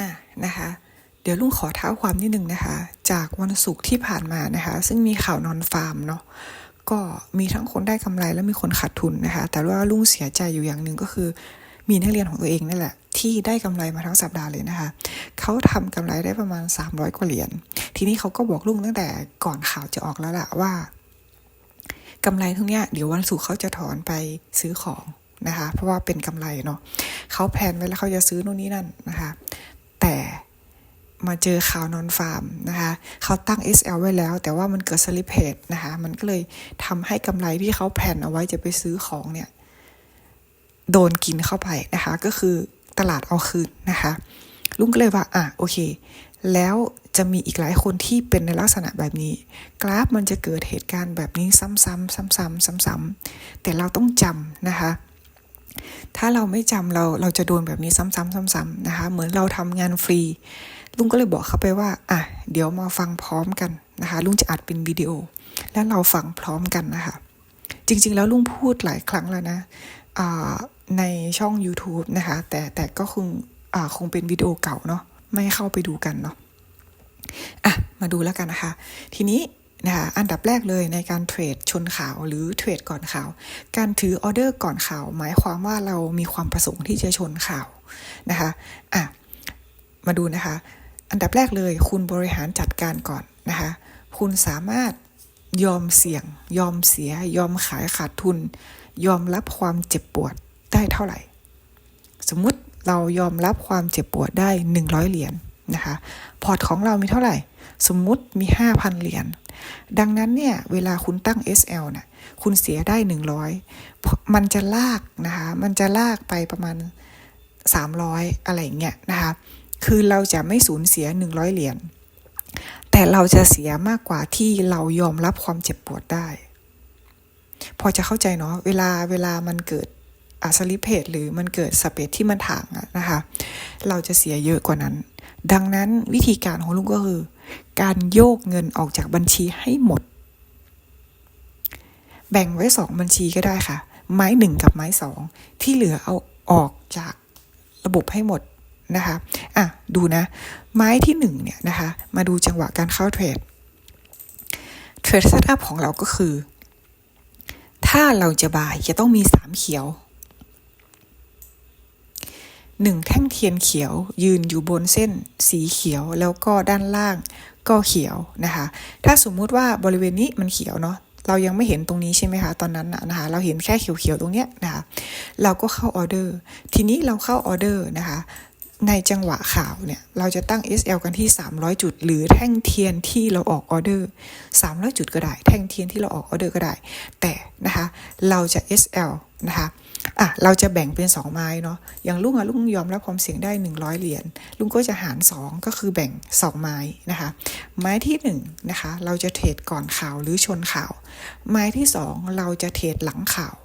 อะนะคะเดี๋ยวลุงขอเท้าความนิดนึงนะคะ จากวันศุกร์ที่ผ่านมานะคะ ซึ่งมีข่าวนอนฟาร์มเนาะก็มีทั้งคนได้กำไรและมีคนขาดทุนนะคะ แต่ว่าลุงเสียใจอยู่อย่างหนึ่งก็คือ มีนักเรียนของตัวเองนั่นแหละ ที่ได้กำไรมาทั้งสัปดาห์เลยนะคะ เขาทำกำไรได้ประมาณ 300 กว่าเหรียญทีนี้เขาก็บอกลุงตั้งแต่ก่อนข่าวจะออกแล้วล่ะว่ากำไรทั้งเนี้ยเดี๋ยววันศุกร์เขาจะถอนไปซื้อของนะคะ เพราะว่าเป็นกำไรเนาะเขาแพลนไว้แล้วเขาจะซื้อนู่นนี่นั่นนะคะ แต่มาเจอข่าวนอนฟาร์มนะคะเขาตั้ง SL ไว้แล้ว แต่ว่ามันเกิดสลิปเพจนะคะมันก็เลยทำให้กำไรที่เขาแผนเอาไว้จะไปซื้อของเนี่ยโดนกินเข้าไปนะคะก็คือตลาดเอาคืนนะคะลุงก็เลยว่าอะโอเค แล้วจะมีอีกหลายคนที่เป็นในลักษณะแบบนี้ กราฟมันจะเกิดเหตุการณ์แบบนี้ซ้ำๆซ้ำๆซ้ำๆแต่เราต้องจำนะคะ ถ้าเราไม่จำเราเราจะโดนแบบนี้ซ้ำๆซ้ำๆนะคะ เหมือนเราทำงานฟรี ลุงก็เลยบอกเขาไปว่าอะเดี๋ยวมาฟังพร้อมกันนะคะ ลุงจะอัดเป็นวิดีโอ แล้วเราฟังพร้อมกันนะคะ จริงๆ แล้วลุงพูดหลายครั้งแล้วนะในช่อง YouTube นะคะ แต่แต่ก็คงคงเป็นวิดีโอเก่าเนาะไม่เข้าไปดูกันเนาะอะมาดูแล้วกันนะคะ ทีนี้ นะคะอันดับแรกเลยในการเทรดชนข่าวหรือเทรดก่อนข่าว การถือออเดอร์ก่อนข่าว หมายความว่าเรามีความประสงค์ที่จะชนข่าวนะคะอะมาดูนะคะ อันดับแรกเลยคุณบริหารจัดการก่อนนะคะคุณสามารถยอมเสี่ยง ยอมเสีย ยอมขายขาดทุน ยอมรับความเจ็บปวดได้เท่าไหร่ สมมุติเรายอมรับความเจ็บปวดได้ 100 เหรียญนนะคะ พอร์ตของเรามีเท่าไหร่ สมมุติมี 5,000 เหรียญ ดังนั้นเนี่ยเวลาคุณตั้ง SL นะ่ะคุณเสียได้ 100 มันจะลากนะคะ มันจะลากไปประมาณ 300 อะไรเงี้ยนะคะ คือเราจะไม่สูญเสีย 100 เหรียญ แต่เราจะเสียมากกว่าที่เรายอมรับความเจ็บปวดได้ พอจะเข้าใจเนาะ เวลาเวลามันเกิดอาสลิเพจหรือมันเกิดสเปซที่มันถ่างอะนะคะ เราจะเสียเยอะกว่านั้น ดังนั้นวิธีการของลุงก็คือ การโยกเงินออกจากบัญชีให้หมด แบ่งไว้สองบัญชีก็ได้ค่ะ ไม้หนึ่งกับไม้สองที่เหลือเอาออกจากระบบให้หมดนะคะ อะ ดูนะ ไม้ที่หนึ่งเนี่ยนะคะ มาดูจังหวะการเข้าเทรด เทรดเซตอัพของเราก็คือ ถ้าเราจะบายจะต้องมีสามเขียว หนึ่งแท่งเทียนเขียวยืนอยู่บนเส้นสีเขียวแล้วก็ด้านล่างก็เขียวนะคะ ถ้าสมมุติว่าบริเวณนี้มันเขียวเนาะเรายังไม่เห็นตรงนี้ใช่ไหมคะตอนนั้นนะคะ เราเห็นแค่เขียวๆตรงเนี้ยนะคะเราก็เข้าออเดอร์ ทีนี้เราเข้าออเดอร์นะคะในจังหวะข่าวเนี่ย เราจะตั้ง SL กันที่ 300 จุด หรือแท่งเทียนที่เราออกออเดอร์ 300 จุดก็ได้ แท่งเทียนที่เราออกออเดอร์ก็ได้ แต่นะคะ เราจะ SL นะคะ อะเราจะแบ่งเป็น 2 ไม้เนาะอย่างลุงอะลุงยอมรับความเสี่ยงได้ 100 เหรียญลุงก็จะหาร 2 ก็คือแบ่ง 2 ไม้นะคะ ไม้ที่1นะคะเราจะเทรดก่อนข่าวหรือชนข่าว ไม้ที่ 2 เราจะเทรดหลังข่าว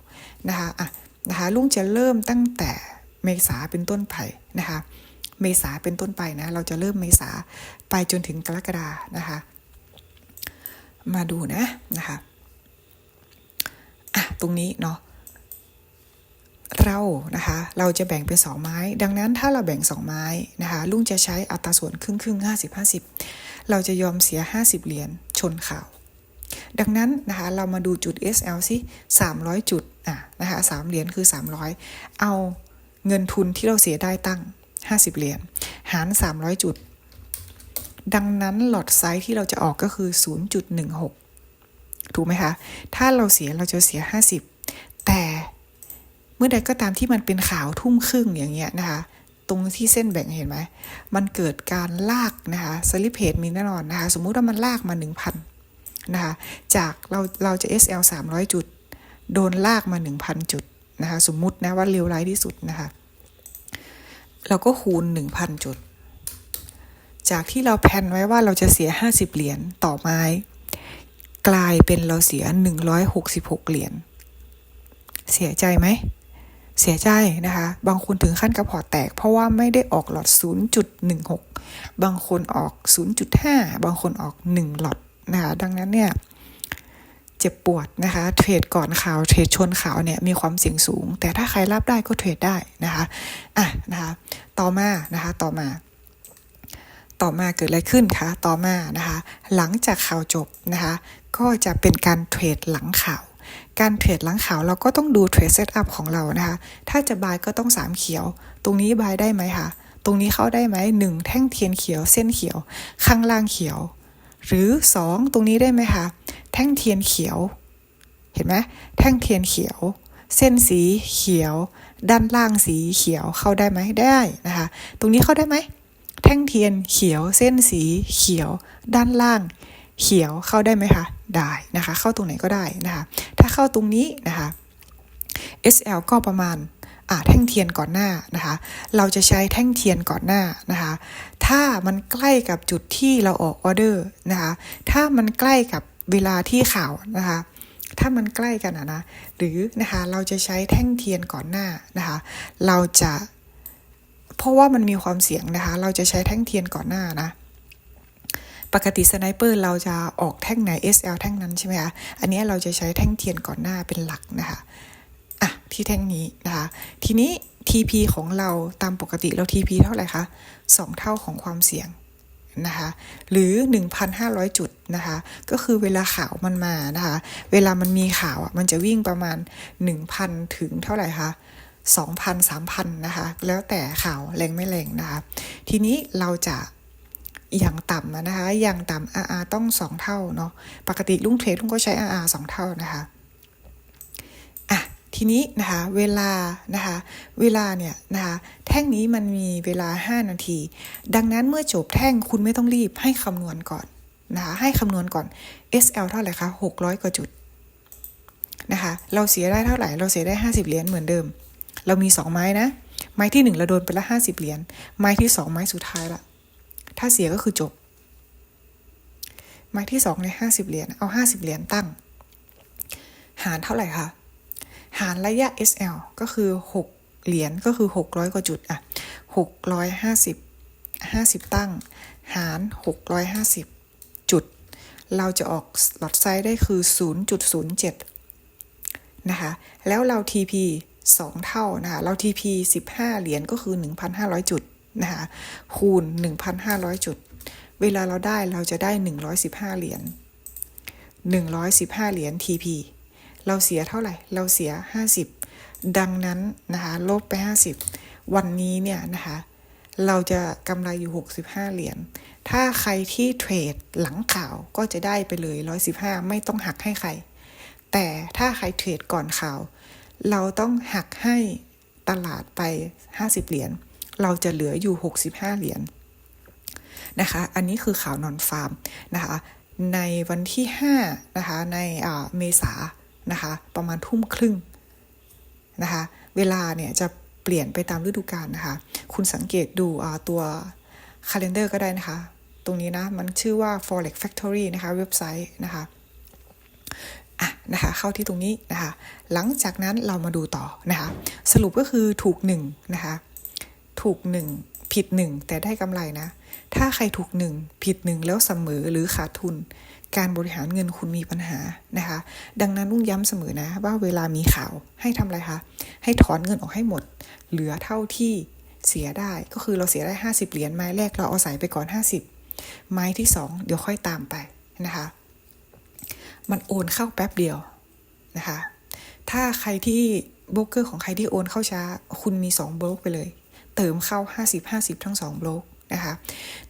นะคะอะนะคะลุงจะเริ่มตั้งแต่เมษาเป็นต้นไปนะคะ เมษาเป็นต้นไปนะเราจะเริ่มเมษาไปจนถึงกรกฎานะคะ มาดูนะนะคะอะตรงนี้เนาะ เรานะคะเราจะแบ่งเป็น 2 ไม้ ดังนั้นถ้าเราแบ่ง 2 ไม้นะคะลุงจะใช้อัตราส่วนครึ่งครึ่งห้าสิบห้าสิบเราจะยอมเสีย 50 เหรียญชนข่าว ดังนั้นนะคะเรามาดูจุด SL สิ300 จุดอะนะคะ3เหรียญคือ 300 เอาเงินทุนที่เราเสียได้ตั้ง 50 เหรียญหาร 300 จุด ดังนั้นหลอดไซส์ที่เราจะออกก็คือ 0.16 ถูกไหมคะ ถ้าเราเสียเราจะเสีย 50 มื่อใดก็ตามที่มันเป็นขาวทุ่มครึ่งอย่างเงี้ยนะคะ ตรงที่เส้นแบ่งเห็นไหม มันเกิดการลากนะคะสลิปเพจมีแน่นอนนะคะ สมมุติว่ามันลากมา 1,000 นะคะ จากเราเราจะ SL 300 จุด โดนลากมา 1,000 จุดนะคะ สมมุตินะว่าเร็วร้ายที่สุดนะคะ เราก็คูณ 1,000 จุด จากที่เราแพนไว้ว่าเราจะเสีย 50 เหรียญต่อไม้ กลายเป็นเราเสีย 166 เหรียญเสียใจไหม เสียใจนะคะ บางคนถึงขั้นกระเพาะแตก เพราะว่าไม่ได้ออกหลอด 0.16 บางคนออก 0.5 บางคนออก 1 หลอดนะคะ ดังนั้นเนี่ย เจ็บปวดนะคะ เทรดก่อนข่าว เทรดชนข่าวเนี่ยมีความเสี่ยงสูง แต่ถ้าใครรับได้ก็เทรดได้นะคะ อะนะคะ ต่อมานะคะ ต่อมา ต่อมาเกิดอะไรขึ้นคะ ต่อมานะคะ หลังจากข่าวจบนะคะ ก็จะเป็นการเทรดหลังข่าว การเทรดหลังขาวเราก็ต้องดูเทรดเซตอัพของเรานะคะ ถ้าจะบายก็ต้อง 3 เขียว ตรงนี้บายได้ไหมคะ ตรงนี้เข้าได้ไหมหนึ่งแท่งเทียนเขียวเส้นเขียว ข้างล่างเขียว หรือ 2 ตรงนี้ได้ไหมคะ แท่งเทียนเขียว เห็นไหมแท่งเทียนเขียว เส้นสีเขียว ด้านล่างสีเขียวเข้าได้ไหมได้นะคะ ตรงนี้เข้าได้ไหมแท่งเทียนเขียวเส้นสีเขียว ด้านล่าง เขียวเข้าได้ไหมคะ ได้นะคะ เข้าตรงไหนก็ได้นะคะ ถ้าเข้าตรงนี้นะคะ SL ก็ประมาณอ่าแท่งเทียนก่อนหน้านะคะ เราจะใช้แท่งเทียนก่อนหน้านะคะ ถ้ามันใกล้กับจุดที่เราออกออเดอร์นะคะ ถ้ามันใกล้กับเวลาที่ข่าวนะคะ ถ้ามันใกล้กันะนะ หรือนะคะ เราจะใช้แท่งเทียนก่อนหน้านะคะ เราจะ เพราะว่ามันมีความเสี่ยงนะคะ เราจะใช้แท่งเทียนก่อนหน้านะ ปกติสไนเปอร์เราจะออกแท่งไหน SL แท่งนั้นใช่ไหมคะ อันนี้เราจะใช้แท่งเทียนก่อนหน้าเป็นหลักนะคะอะที่แท่งนี้นะคะ ทีนี้ TP ของเราตามปกติเรา TP เท่าไหร่คะ 2 เท่าของความเสี่ยงนะคะหรือ 1,500 จุดนะคะก็คือเวลาข่าวมันมานะคะเวลามันมีข่าวอะมันจะวิ่งประมาณ 1,000 ถึงเท่าไหร่คะ2,000 3,000นะคะแล้วแต่ข่าวแรงไม่แรงนะคะทีนี้เราจะ อย่างต่ำนะคะ อย่างต่ำ RR ต้อง 2 เท่าเนาะ ปกติลุงเทรดลุงก็ใช้ RR 2 เท่านะคะอะทีนี้นะคะ เวลานะคะ เวลาเนี่ยนะคะ แท่งนี้มันมีเวลา 5 นาที ดังนั้นเมื่อจบแท่งคุณไม่ต้องรีบให้คำนวณก่อนนะคะ ให้คำนวณก่อน SL เท่าไหร่คะ600 กว่าจุดนะคะ เราเสียได้เท่าไหร่ เราเสียได้ 50 เหรียญเหมือนเดิม เรามี 2 ไม้นะ ไม้ที่ 1 เราโดนไปละ 50 เหรียญ ไม้ที่ 2 ไม้สุดท้ายละ ถ้าเสียก็คือจบไม้ที่2ใน50เหรียญเอา50เหรียญตั้ง หารเท่าไหร่คะหารระยะ SL ก็คือ6เหรียญก็คือ600กว่าจุดอะ650 50ตั้ง หาร650จุด เราจะออกหลอดไซด์ได้คือ0.07นะคะ แล้วเรา TP 2 เท่านะคะ เรา TP 15 เหรียญก็คือ 1,500 จุด นะคะคูณ 1,500 จุด เวลาเราได้เราจะได้ 115 เหรียญ115 เหรียญ TP เราเสียเท่าไหร่ เราเสีย 50 ดังนั้นนะคะลบไป 50 วันนี้เนี่ยนะคะเราจะกำไรอยู่ 65 เหรียญ ถ้าใครที่เทรดหลังข่าวก็จะได้ไปเลย 115 ไม่ต้องหักให้ใคร แต่ถ้าใครเทรดก่อนข่าว เราต้องหักให้ตลาดไป 50 เหรียญ เราจะเหลืออยู่ 65 เหรียญนะคะ อันนี้คือข่าวนอนฟาร์มนะคะ ในวันที่5นะคะ ในเมษานะคะ ประมาณทุ่มครึ่งนะคะ เวลาเนี่ยจะเปลี่ยนไปตามฤดูกาลนะคะ คุณสังเกตดูตัว calendar ก็ได้นะคะ ตรงนี้นะ มันชื่อว่า forex factory นะคะ เว็บไซต์นะคะอะนะคะ เข้าที่ตรงนี้นะคะ หลังจากนั้นเรามาดูต่อนะคะ สรุปก็คือถูกหนึ่งนะคะ ถูกหนึ่งผิดหนึ่งแต่ได้กำไรนะ ถ้าใครถูกหนึ่งผิดหนึ่งแล้วเสมอหรือขาดทุน การบริหารเงินคุณมีปัญหานะคะ ดังนั้นลุงย้ำเสมอนะ ว่าเวลามีข่าวให้ทำอะไรคะ ให้ถอนเงินออกให้หมด เหลือเท่าที่เสียได้ก็คือเราเสียได้ 50 เหรียญไม้แรกเราเอาใส่ไปก่อน 50 ไม้ที่ 2 เดี๋ยวค่อยตามไปนะคะ มันโอนเข้าแป๊บเดียวนะคะ ถ้าใครที่โบรกเกอร์ของใครที่โอนเข้าช้า คุณมี2โบรกไปเลย เติมเข้า 50 50 ทั้ง2โบรกนะคะ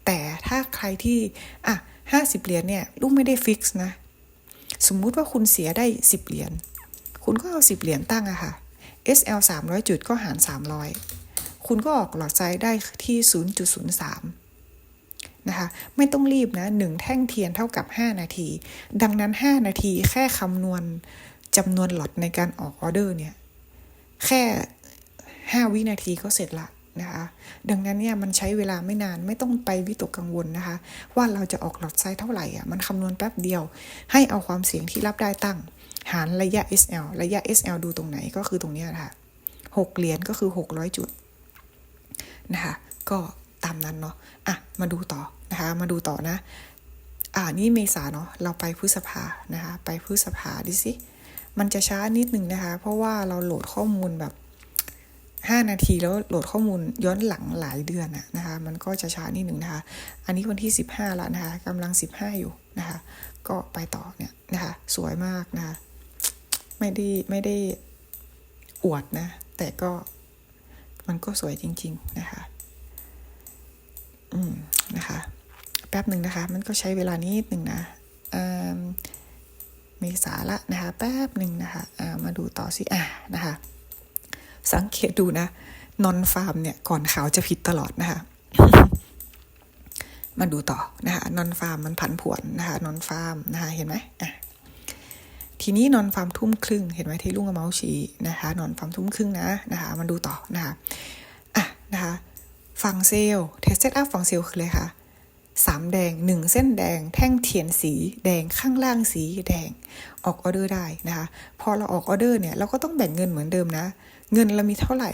แต่ถ้าใครที่ อะ 50 เหรียญเนี่ยลูกไม่ได้ฟิกซ์นะ สมมุติว่าคุณเสียได้ 10 เหรียญ คุณก็เอา 10 เหรียญตั้งอะค่ะ SL 300 จุดก็หาร 300 คุณก็ออกหลอดไซด์ได้ที่ 0.03นะคะไม่ต้องรีบนะ1แท่งเทียนเท่ากับ 5 นาที ดังนั้น 5 นาทีแค่คำนวณจำนวนหลอดในการออกออเดอร์เนี่ย แค่ 5 วินาทีก็เสร็จละ นะคะ ดังนั้นเนี่ยมันใช้เวลาไม่นานไม่ต้องไปวิตกกังวลนะคะ ว่าเราจะออกหลอดไซด์เท่าไหร่อะมันคำนวณแป๊บเดียว ให้เอาความเสี่ยงที่รับได้ตั้ง หารระยะ SL ระยะ SL ดูตรงไหนก็คือตรงนี้ค่ะ6เหรียญก็คือ 600 จุดนะคะก็ตามนั้นเนาะอะมาดูต่อนะคะมาดูต่อนะอ่านี่เมษาเนาะเราไปพฤษภานะคะไปพฤษภาดิสิมันจะช้านิดหนึ่งนะคะ เพราะว่าเราโหลดข้อมูลแบบ 5 นาทีแล้วโหลดข้อมูลย้อนหลังหลายเดือนอะนะคะมันก็จะช้านิดหนึ่งนะคะ อันนี้วันที่ 15แล้วนะคะกำลัง 15 อยู่นะคะ ก็ไปต่อเนี่ยนะคะสวยมากนะคะไม่ได้ไม่ได้อวดนะ แต่ก็มันก็สวยจริง ๆ นะคะ อืม นะคะ แป๊บหนึ่งนะคะ มันก็ใช้เวลานิดหนึ่งนะอ่าเมษาละนะคะ แป๊บหนึ่งนะคะอ่ามาดูต่อสิ อ่านะคะ สังเกตดูนะนอนฟาร์มเนี่ยก่อนขาวจะผิดตลอดนะคะมาดูต่อนะคะนอนฟาร์มมันผันผวนนะคะนอนฟาร์มนะคะเห็นไหมอะทีนี้นอนฟาร์มทุ่มครึ่งเห็นไหมที่ลุงกับเมาส์ชี้นะคะนอนฟาร์มทุ่มครึ่งนะนะคะมาดูต่อนะคะอะนะคะฝั่งเซลล์เทสเซตอัพฝั่งเซลล์คืออะไรคะสามแดงหนึ่งเส้นแดง แท่งเทียนสีแดงข้างล่างสีแดงออกออเดอร์ได้นะคะ พอเราออกออเดอร์เนี่ยเราก็ต้องแบ่งเงินเหมือนเดิมนะ เงินเรามีเท่าไหร่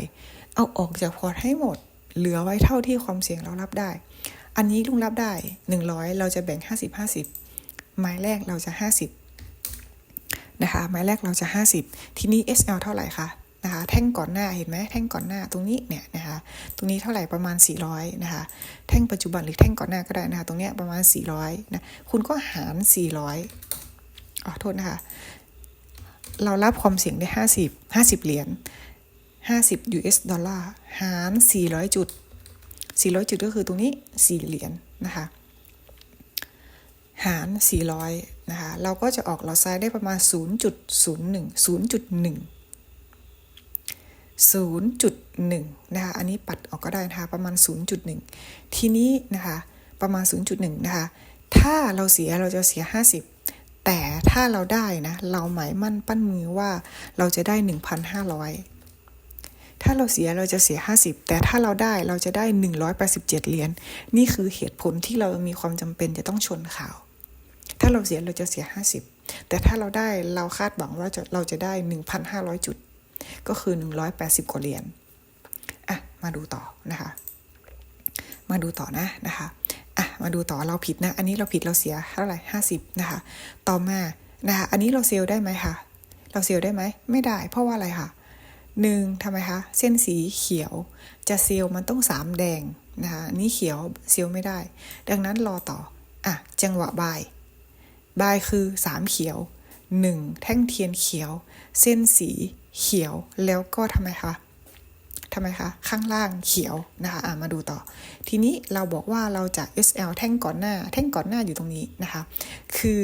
เอาออกจากพอร์ตให้หมด เหลือไว้เท่าที่ความเสี่ยงเรารับได้ อันนี้ลุงรับได้หนึ่งร้อยเราจะแบ่งห้าสิบห้าสิบไม้แรกเราจะห้าสิบนะคะ ไม้แรกเราจะห้าสิบทีนี้ SL เท่าไหร่คะนะคะแท่งก่อนหน้าเห็นไหมแท่งก่อนหน้าตรงนี้เนี่ยนะคะตรงนี้เท่าไหร่ประมาณ 400นะคะแท่งปัจจุบันหรือแท่งก่อนหน้าก็ได้นะคะตรงเนี้ยประมาณ 400นะคุณก็หาร 400อ๋อโทษนะคะเรารับความเสี่ยงได้ 50 50 เหรียญ 50 US ดอลลาร์หาร 400 จุด 400 จุดก็คือตรงนี้ 4 เหรียญนะคะ หาร 400 นะคะ เราก็จะออกลอซ้ายได้ประมาณ 0.01 0.1 0.1 นะคะ อันนี้ปัดออกก็ได้นะคะ ประมาณ 0.1 ทีนี้นะคะ ประมาณ 0.1 นะคะ ถ้าเราเสียเราจะเสีย 50 แต่ถ้าเราได้นะ เราหมายมั่นปั้นมือว่าเราจะได้ 1,500 ถ้าเราเสียเราจะเสีย 50 แต่ถ้าเราได้เราจะได้ 187 เหรียญนี่คือเหตุผลที่เรามีความจำเป็นจะต้องชนข่าว ถ้าเราเสียเราจะเสีย 50 แต่ถ้าเราได้เราคาดหวังว่าเราจะได้ 1,500 จุด ก็คือ 180 กว่าเหรียญอะมาดูต่อนะคะ มาดูต่อนะนะคะอะมาดูต่อเราผิดนะ อันนี้เราผิดเราเสียเท่าไหร่ห้าสิบนะคะ ต่อมานะคะอันนี้เราเซลล์ได้ไหมคะเราเซลล์ได้ไหมไม่ได้ เพราะว่าอะไรคะ หนึ่งทำไมคะ เส้นสีเขียว จะเซลล์มันต้องสามแดงนะคะนนี้เขียวเซลล์ไม่ได้ ดังนั้นรอต่อ อะ จังหวะบายบายคือสามเขียวหนึ่งแท่งเทียนเขียว เส้นสีเขียวแล้วก็ทำไมคะทำไมคะ ข้างล่างเขียวนะคะอ่ามาดูต่อ ทีนี้เราบอกว่าเราจะ SL แท่งก่อนหน้า แท่งก่อนหน้าอยู่ตรงนี้นะคะ คือ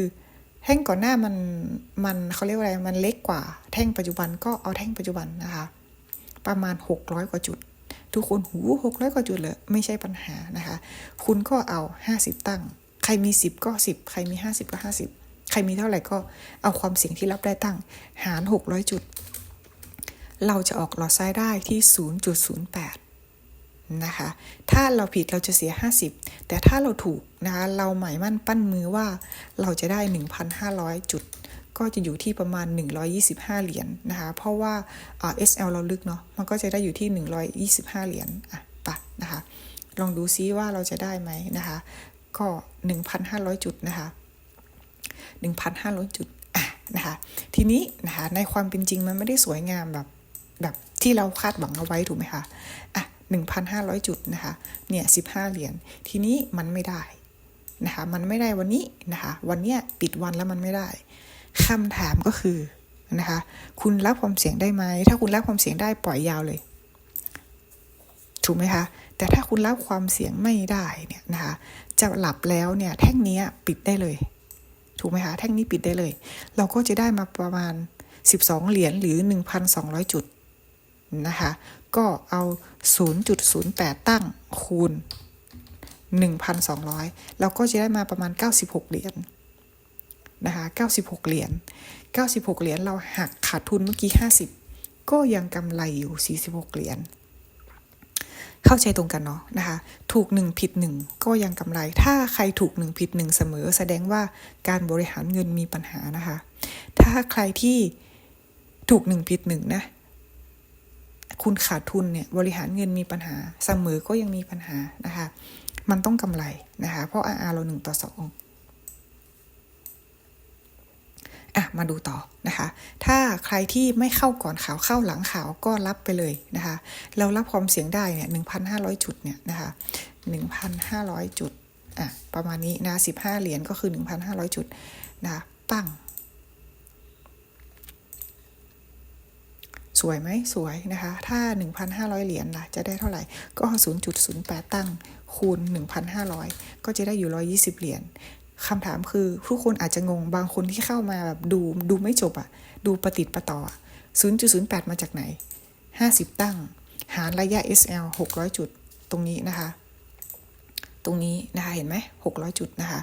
แท่งก่อนหน้ามันมันเขาเรียกว่าอะไรมันเล็กกว่า แท่งปัจจุบันก็เอาแท่งปัจจุบันนะคะ ประมาณ 600 กว่าจุด ทุกคนหู600กว่าจุดเลยไม่ใช่ปัญหานะคะ คุณก็เอา 50 ตั้ง ใครมี 10 ก็ 10 ใครมี 50 ก็ 50 ใครมีเท่าไหร่ก็เอาความเสี่ยงที่รับได้ตั้ง หาร 600 จุด เราจะออกหลอดซ้ายได้ที่ 0.08 นะคะ ถ้าเราผิดเราจะเสีย 50 แต่ถ้าเราถูกนะคะเราหมายมั่นปั้นมือว่าเราจะได้ 1,500 จุด ก็จะอยู่ที่ประมาณ 125 เหรียญนนะคะ เพราะว่า SL เราลึกเนาะ มันก็จะได้อยู่ที่ 125 เหรียญ อะตัดนะคะ ลองดูซิว่าเราจะได้ไหมนะคะ ก็ 1,500 จุดนะคะ 1,500 จุด อะนะคะ ทีนี้นะคะในความเป็นจริงมันไม่ได้สวยงามแบบแบบที่เราคาดหวังเอาไว้ถูกไหมคะ อะ 1,500 จุดนะคะ เนี่ย15 เหรียญ ทีนี้มันไม่ได้นะคะ มันไม่ได้วันนี้นะคะ วันเนี้ยปิดวันแล้วมันไม่ได้คำถามก็คือนะคะ คุณรับความเสี่ยงได้ไหม ถ้าคุณรับความเสี่ยงได้ปล่อยยาวเลย ถูกไหมคะ แต่ถ้าคุณรับความเสี่ยงไม่ได้เนี่ยนะคะ จะหลับแล้วเนี่ยแท่งนี้ปิดได้เลย ถูกไหมคะ แท่งนี้ปิดได้เลย เราก็จะได้มาประมาณ 12 เหรียญหรือ 1,200 จุดนะคะ ก็เอา 0.08 ตั้งคูณ 1,200 เราก็จะได้มาประมาณ 96 เหรียญนะคะ96 เหรียญ 96 เหรียญเราหักขาดทุนเมื่อกี้ 50 ก็ยังกำไรอยู่ 46 เหรียญ เข้าใจตรงกันเนาะนะคะ ถูกหนึ่งผิดหนึ่งก็ยังกำไร ถ้าใครถูกหนึ่งผิดหนึ่งเสมอ แสดงว่าการบริหารเงินมีปัญหานะคะ ถ้าใครที่ถูกหนึ่งผิดหนึ่งนะ คุณขาดทุนเนี่ยบริหารเงินมีปัญหาเสมอก็ยังมีปัญหานะคะ มันต้องกำไรนะคะ เพราะ RR เราหนึ่งต่อสองอะมาดูต่อนะคะ ถ้าใครที่ไม่เข้าก่อนข่าวเข้าหลังข่าวก็รับไปเลยนะคะ เรารับความเสี่ยงได้เนี่ย1,500จุดเนี่ยนะคะ1,500จุดอะประมาณนี้นะ15เหรียญก็คือ1,500จุดนะะปั้ง วยไหมสวยนะคะ ถ้า 1,500 เหรียญล่ะ จะได้เท่าไหร่ ก็ 0.08 ตั้งคูณ 1,500 ก็จะได้อยู่ 120 เหรียญคำถามคือผู้คนอาจจะงงบางคนที่เข้ามาแบบดูดูไม่จบอะ่ะ ดูประติดประต่อ 0.08 มาจากไหน 50 ตั้ง หารระยะ SL 600 จุดตรงนี้นะคะ ตรงนี้นะคะเห็นไหม600 จุดนะคะ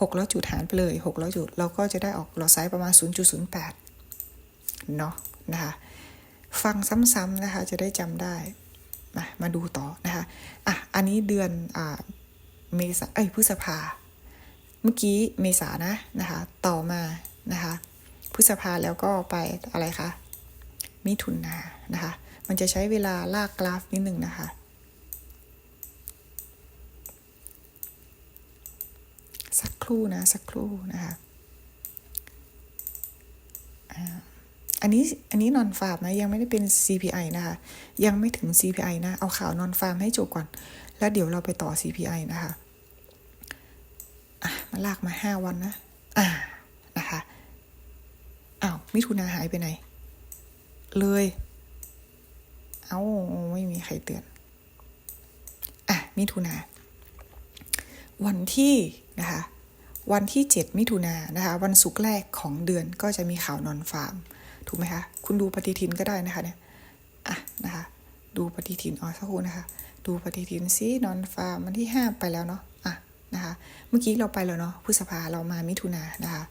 600 จุดหารไปเลย 600 จุด เราก็จะได้ออกหลอดไซส์ประมาณ 0.08 เนาะนะคะ ฟังซ้ำๆนะคะ จะได้จำได้มามาดูต่อนะคะอะอันนี้เดือนอ่าเมษาเอ้ยพฤษภา เมื่อกี้เมษานะนะคะ ต่อมานะคะพฤษภาแล้วก็ไปอะไรคะมิถุนานะคะ มันจะใช้เวลาลากกราฟนิดหนึ่งนะคะสักครู่นะ สักครู่นะคะอ่า อันนี้อันนี้นอนฟาร์มนะยังไม่ได้เป็น CPI นะคะ ยังไม่ถึง CPI นะ เอาข่าวนอนฟาร์มให้จบก่อน แล้วเดี๋ยวเราไปต่อ CPI นะคะอะมาลากมาห้าวันนะอ่านะคะอ้าวมิถุนาหายไปไหน เลย เอา้าไม่มีใครเตือนอะมิถุนาวันที่นะคะวันที่ 7 มิถุนายนนะคะ วันศุกร์แรกของเดือนก็จะมีข่าวนอนฟาร์ม ถูกไหมคะ คุณดูปฏิทินก็ได้นะคะเนี่ยอะนะคะ ดูปฏิทินอ๋อสักครู่นะคะ ดูปฏิทินซินอนฟาร์มวันที่ 5 ไปแล้วเนาะอะนะคะ เมื่อกี้เราไปแล้วเนาะพฤษภาเรามามิถุนานนะคะ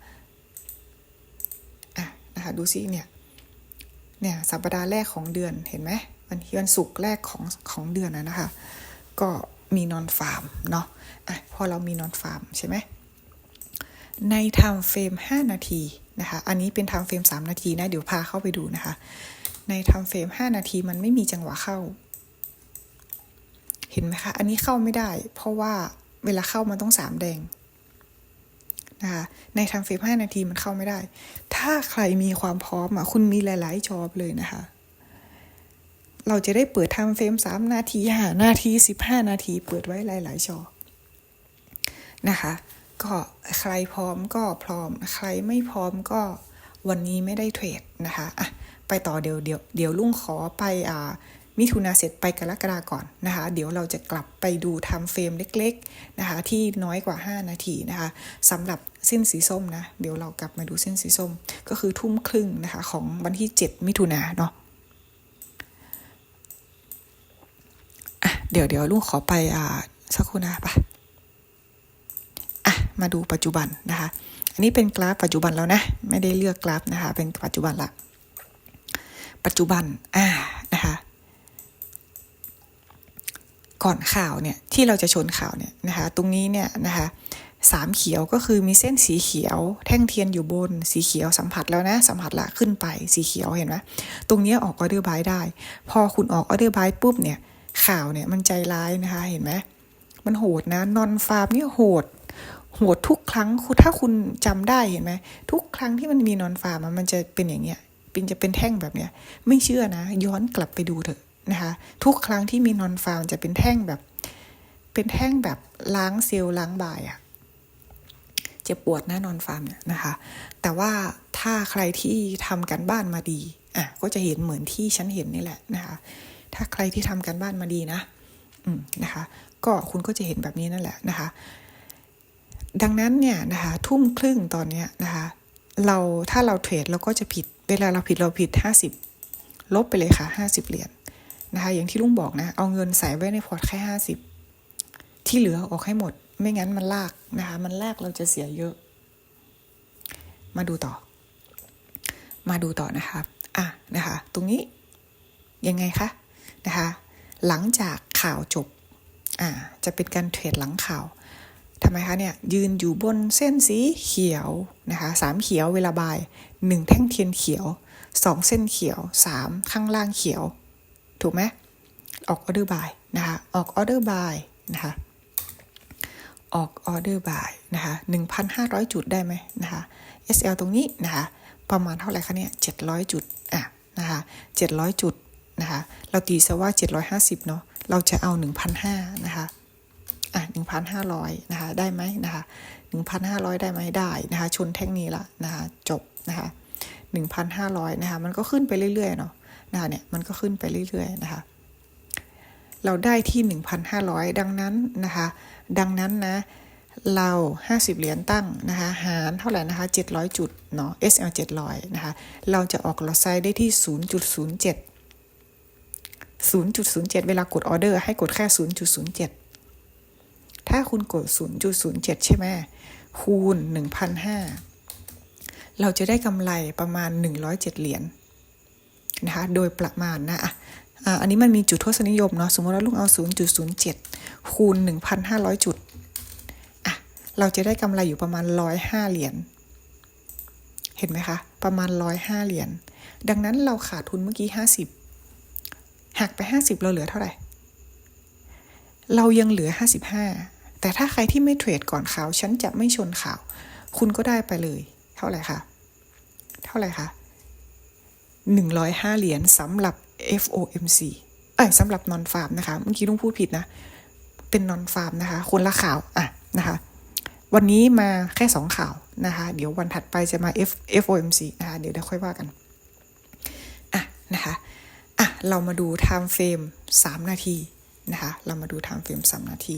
อะนะคะดูซิเนี่ยเนี่ยสัปดาห์แรกของเดือนเห็นไหมวันที่วันศุกร์แรกของของเดือนนะนะคะ ก็มีนอนฟาร์มเนาะอะพอเรามีนอนฟาร์มใช่ไหม ในทม์เฟรม5นาทีนะคะ อันนี้เป็นทม์เฟรม3นาทีนะ เดี๋ยวพาเข้าไปดูนะคะ ในทม์เฟรม5นาทีมันไม่มีจังหวะเข้า เห็นไหมคะ อันนี้เข้าไม่ได้ เพราะว่าเวลาเข้ามันต้องสามแดงนะคะในทม์เฟรม5นาทีมันเข้าไม่ได้ ถ้าใครมีความพร้อมอะคุณมีหลาย ๆ จอบเลยนะคะ เราจะได้เปิดทม์เฟรม3 นาที5นาที 15 นาที เปิดไว้หลาย ๆ จอ นะคะ ก็ใครพร้อมก็พร้อม ใครไม่พร้อมก็วันนี้ไม่ได้เทรดนะคะอะไปต่อเดี๋ยวเดี๋ยวเดี๋ยวลุงขอไปอ่ามิถุนาเสร็จไปกรกฎาก่อนนะคะ เดี๋ยวเราจะกลับไปดูทม์เฟรมเล็กๆนะคะ ที่น้อยกว่า 5 นาทีนะคะสำหรับเส้นสีส้มนะ เดี๋ยวเรากลับมาดูเส้นสีส้ม ก็คือทุ่มครึ่งนะคะของวันที่ 7 มิถุนาเนาะอะเดี๋ยวเดี๋ยวลุงขอไปอ่าสักครู่นะไปะ มาดูปัจจุบันนะคะ อันนี้เป็นกราฟปัจจุบันแล้วนะ ไม่ได้เลือกกราฟนะคะ เป็นปัจจุบันละ ปัจจุบัน อ่า นะคะ ก่อนข่าวเนี่ย ที่เราจะชนข่าวเนี่ยนะคะ ตรงนี้เนี่ยนะคะสามเขียวก็คือมีเส้นสีเขียว แท่งเทียนอยู่บนสีเขียวสัมผัสแล้วนะ สัมผัสละขึ้นไปสีเขียวเห็นไหมตรงนี้ออกออเดอร์บายได้ พอคุณออกออเดอร์บายปุ๊บเนี่ยข่าวเนี่ยมันใจร้ายนะคะเห็นไหมมันโหดนะนอนฟาร์มเนี่ยโหด โหดทุกครั้งถ้าคุณจำได้เห็นไหมทุกครั้งที่มันมีนอนฟาร์มมันจะเป็นอย่างเงี้ยเป็นจะเป็นแท่งแบบเนี้ย ไม่เชื่อนะ ย้อนกลับไปดูเถอะนะคะ ทุกครั้งที่มีนอนฟาร์มจะเป็นแท่งแบบ เป็นแท่งแบบล้างเซลล์ล้างบายอะเจ็บปวดนะนอนฟาร์มเนี่ยนะคะ แต่ว่าถ้าใครที่ทำกันบ้านมาดีอะก็จะเห็นเหมือนที่ฉันเห็นนี่แหละนะคะ ถ้าใครที่ทำกันบ้านมาดีนะ อืมนะคะ ก็คุณก็จะเห็นแบบนี้นั่นแหละนะคะ ดังนั้นเนี่ยนะคะทุ่มครึ่งตอนนี้นะคะเราถ้าเราเทรดเราก็จะผิด เวลาเราผิดเราผิด 50 ลบไปเลยค่ะ 50 เหรียญนะคะอย่างที่ลุงบอกนะ เอาเงินใส่ไว้ในพอร์ตแค่ 50 ที่เหลือออกให้หมด ไม่งั้นมันลากนะคะมันลากเราจะเสียเยอะ มาดูต่อ มาดูต่อนะคะอะนะคะ ตรงนี้ยังไงคะนะคะ หลังจากข่าวจบอ่าจะเป็นการเทรดหลังข่าว ทำไมคะเนี่ยยืนอยู่บนเส้นสีเขียวนะคะสามเขียวเวลาบายหนึ่งแท่งเทียนเขียวสองเส้นเขียวสามข้างล่างเขียว ถูกไหมออกออเดอร์บายนะคะออกออเดอร์บายนะคะออกออเดอร์บายนะคะหนึ่งพันห้าร้อยจุดได้ไหมนะคะ SL ตรงนี้นะคะประมาณเท่าไหร่คะเนี่ย700 จุดอะนะคะ700 จุดนะคะเราตีซะว่า 750 เนาะเราจะเอา 1,500นะคะ อะ1,500นะคะ ได้ไหมนะคะ1,500ได้ไหมได้นะคะ ชนแท่งนี้ละนะคะ จบนะคะ1,500นะคะ มันก็ขึ้นไปเรื่อยๆเนาะนะคะเนี่ย มันก็ขึ้นไปเรื่อยๆนะคะ เราได้ที่ 1,500 ดังนั้นนะคะ ดังนั้นนะ เรา 50 เหรียญตั้งนะคะ หารเท่าไหร่นะคะ 700 จุดเนาะ SL 700 นะคะ เราจะออกลอตไซด์ได้ที่ 0.07 0.07 เวลากดออเดอร์ให้กดแค่ 0.07 ถ้าคุณกด 0.07 ใช่ไหมคูณ 1,500 เราจะได้กำไรประมาณ 107 เหรียญนะคะ โดยประมาณนะอะอันนี้มันมีจุดทศนิยมเนาะ สมมติว่าลูกเอา 0.07 คูณ 1,500 จุด อะ เราจะได้กำไรอยู่ประมาณ 105 เหรียญ เห็นไหมคะ ประมาณ 105 เหรียญ ดังนั้นเราขาดทุนเมื่อกี้ 50 หักไป 50 เราเหลือเท่าไหร่ เรายังเหลือ 55 แต่ถ้าใครที่ไม่เทรดก่อนข่าว ฉันจะไม่ชนข่าว คุณก็ได้ไปเลย เท่าไหร่คะ เท่าไหร่คะ105เหรียญสำหรับ FOMC เอ้ยสำหรับนอนฟาร์มนะคะ เมื่อกี้ลุงพูดผิดนะ เป็นนอนฟาร์มนะคะ คนละข่าว อะ นะคะ วันนี้มาแค่สองข่าวนะคะ เดี๋ยววันถัดไปจะมา F FOMC นะคะ เดี๋ยวเดี๋ยวค่อยว่ากัน อะ นะคะ อะ เรามาดู time frame 3 นาทีนะคะ เรามาดู time frame 3 นาที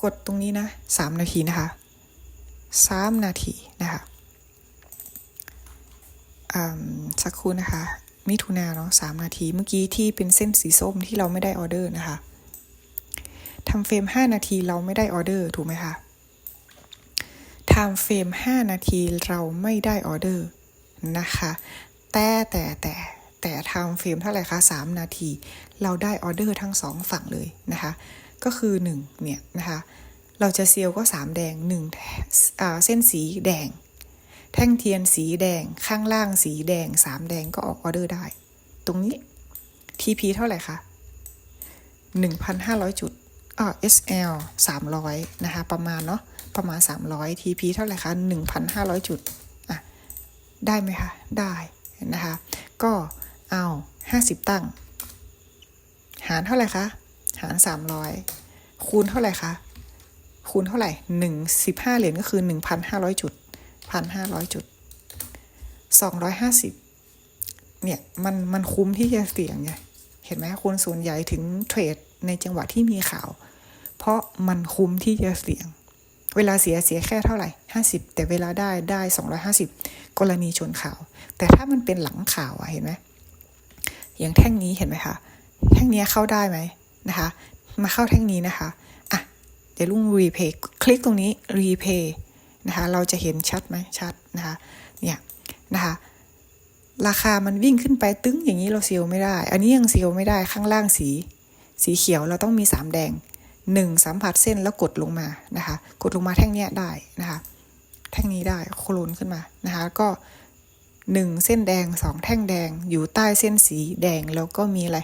กดตรงนี้นะ 3 นาทีนะคะ 3 นาทีนะคะอืมสักครู่นะคะ มิถุนาเนาะสามนาที เมื่อกี้ที่เป็นเส้นสีส้มที่เราไม่ได้ออเดอร์นะคะทำเฟรม 5 นาทีเราไม่ได้ออเดอร์ถูกไหมคะทำเฟรม 5 นาทีเราไม่ได้ออเดอร์นะคะ แต่แต่แต่แต่ทำเฟรมเท่าไหร่คะ 3 นาที เราได้ออเดอร์ทั้งสองฝั่งเลยนะคะ ก็คือ1เนี่ยนะคะเราจะเซียวก็ 3 แดง1อ่าเส้นสีแดง แท่งเทียนสีแดงข้างล่างสีแดง 3 แดงก็ออกออเดอร์ได้ ตรงนี้ TP เท่าไหร่คะ 1,500 จุดอ่า SL 300 นะคะ ประมาณเนาะประมาณ 300 TP เท่าไหร่คะ 1,500 จุดอะได้ไหมคะ ได้นะคะ ก็เอา 50 ตั้ง หารเท่าไหร่คะ หาร 300 คูณเท่าไหร่คะ คูณเท่าไหร่1 15 เหรียญก็คือ 1,500 จุด 1,500 จุด 250 เนี่ย มัน มันคุ้มที่จะเสี่ยงไง เห็นไหมคนส่วนใหญ่ถึงเทรดในจังหวะที่มีข่าว เพราะมันคุ้มที่จะเสี่ยง เวลาเสียเสียแค่เท่าไหร่ 50 แต่เวลาได้ได้ 250 กรณีชนข่าว แต่ถ้ามันเป็นหลังข่าวอะเห็นไหมอย่างแท่งนี้เห็นไหมคะ แท่งนี้เข้าได้ไหม นะคะ มาเข้าแท่งนี้นะคะอะเดี๋ยวลุงรีเพย์คลิกตรงนี้รีเพย์นะคะ เราจะเห็นชัดไหมชัดนะคะ เนี่ยนะคะราคามันวิ่งขึ้นไปตึ้งอย่างนี้เราเซียวไม่ได้ อันนี้ยังเซียวไม่ได้ข้างล่างสี สีเขียวเราต้องมีสามแดงหนึ่งสัมผัสเส้นแล้วกดลงมานะคะ กดลงมาแท่งเนี้ยได้นะคะ แท่งนี้ได้โคลนขึ้นมานะคะก็หนึ่งเส้นแดงสองแท่งแดงอยู่ใต้เส้นสีแดงแล้วก็มีอะไร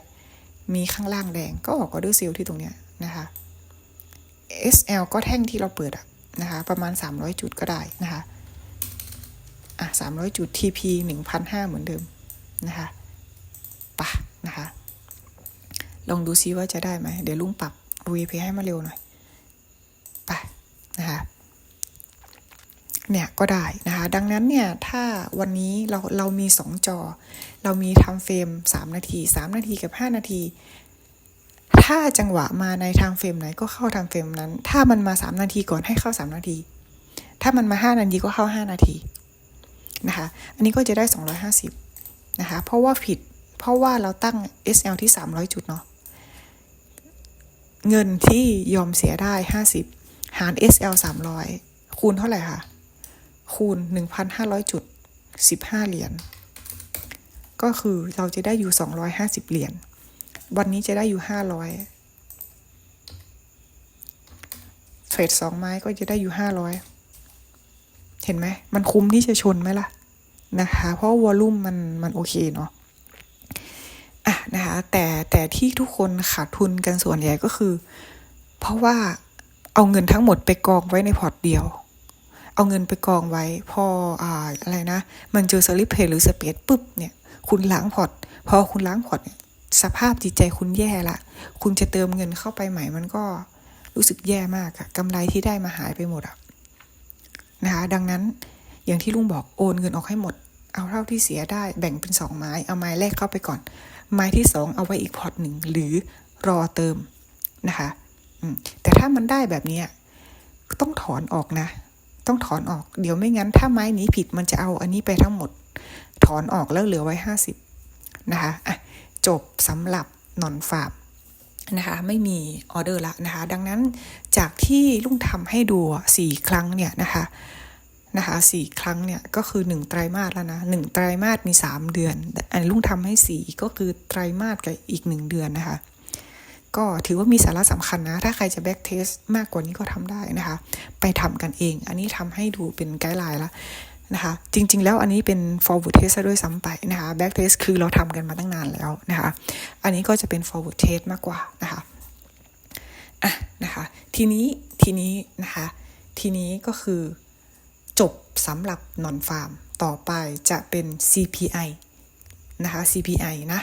มีข้างล่างแดงก็ออกออเดอร์เซลที่ตรงเนี้ยนะคะ SL ก็แท่งที่เราเปิดอะนะคะ ประมาณ 300 จุดก็ได้นะคะ อะ300 จุด TP 1,500 เหมือนเดิมนะคะปะนะคะ ลองดูซิว่าจะได้ไหม เดี๋ยวลุงปรับ VP ให้มาเร็วหน่อยไปนะคะ เนี่ยก็ได้นะคะ ดังนั้นเนี่ยถ้าวันนี้เราเรามี 2 จอ เรามีทำเฟรม 3 นาที 3 นาทีกับ 5 นาที ถ้าจังหวะมาในทางเฟรมไหนก็เข้าทำเฟรมนั้น ถ้ามันมา 3 นาทีก่อนให้เข้า 3 นาที ถ้ามันมา 5 นาทีก็เข้า 5 นาทีนะคะ อันนี้ก็จะได้ 250นะคะ เพราะว่าผิด เพราะว่าเราตั้ง SL ที่ 300 จุดเนาะ เงินที่ยอมเสียได้ 50 หาร SL 300 คูณเท่าไหร่คะ คูณ 1,500 จุด 15 เหรียญ ก็คือเราจะได้อยู่ 250 เหรียญ วันนี้จะได้อยู่ 500 เทรดสองไม้ก็จะได้อยู่ 500 เห็นไหม มันคุ้มที่จะชนไหมล่ะ นะคะ เพราะวอลลุ่มมันมันโอเคเนาะอะนะคะแต่แต่ที่ทุกคนขาดทุนกันส่วนใหญ่ก็คือ เพราะว่าเอาเงินทั้งหมดไปกองไว้ในพอร์ตเดียว เอาเงินไปกองไว้พออ่าอะไรนะ มันเจอสลิปเพย์หรือสเปซปุ๊บเนี่ย คุณล้างพอร์ตพอคุณล้างพอร์ตเนี่ยสภาพจิตใจคุณแย่ละ คุณจะเติมเงินเข้าไปใหม่มันก็รู้สึกแย่มากอะกำไรที่ได้มาหายไปหมดอะนะคะ ดังนั้นอย่างที่ลุงบอกโอนเงินออกให้หมด เอาเท่าที่เสียได้แบ่งเป็นสองไม้ เอาไม้แรกเข้าไปก่อน ไม้ที่สองเอาไว้อีกพอร์ตหนึ่งหรือรอเติมนะคะแต่ถ้ามันได้แบบนี้ต้องถอนออกนะ ต้องถอนออกเดี๋ยวไม่งั้น ถ้าไม้นี้ผิดมันจะเอาอันนี้ไปทั้งหมด ถอนออกแล้วเหลือไว้ห้าสิบนะคะอะจบสำหรับนอนฟาร์มนะคะไม่มีออเดอร์ละนะคะ ดังนั้นจากที่ลุงทำให้ดูอะสี่ครั้งเนี่ยนะคะนะคะสี่ครั้งเนี่ยก็คือหนึ่งไตรมาสแล้วนะหนึ่งไตรมาสมีสามเดือน อันลุงทำให้สี่ก็คือไตรมาสกับอีกหนึ่งเดือนนะคะ ก็ถือว่ามีสาระสำคัญนะ ถ้าใครจะแบ็กเทสมากกว่านี้ก็ทำได้นะคะ ไปทำกันเอง อันนี้ทำให้ดูเป็นไกด์ไลน์ละนะคะ จริง ๆ แล้วอันนี้เป็น forward test ด้วยซ้ำไปนะคะ back test คือเราทำกันมาตั้งนานแล้วนะคะ อันนี้ก็จะเป็น forward test มากกว่านะคะอะนะคะ ทีนี้ทีนี้นะคะ ทีนี้ก็คือจบสำหรับ non farm ต่อไปจะเป็น CPI นะคะ CPI นะ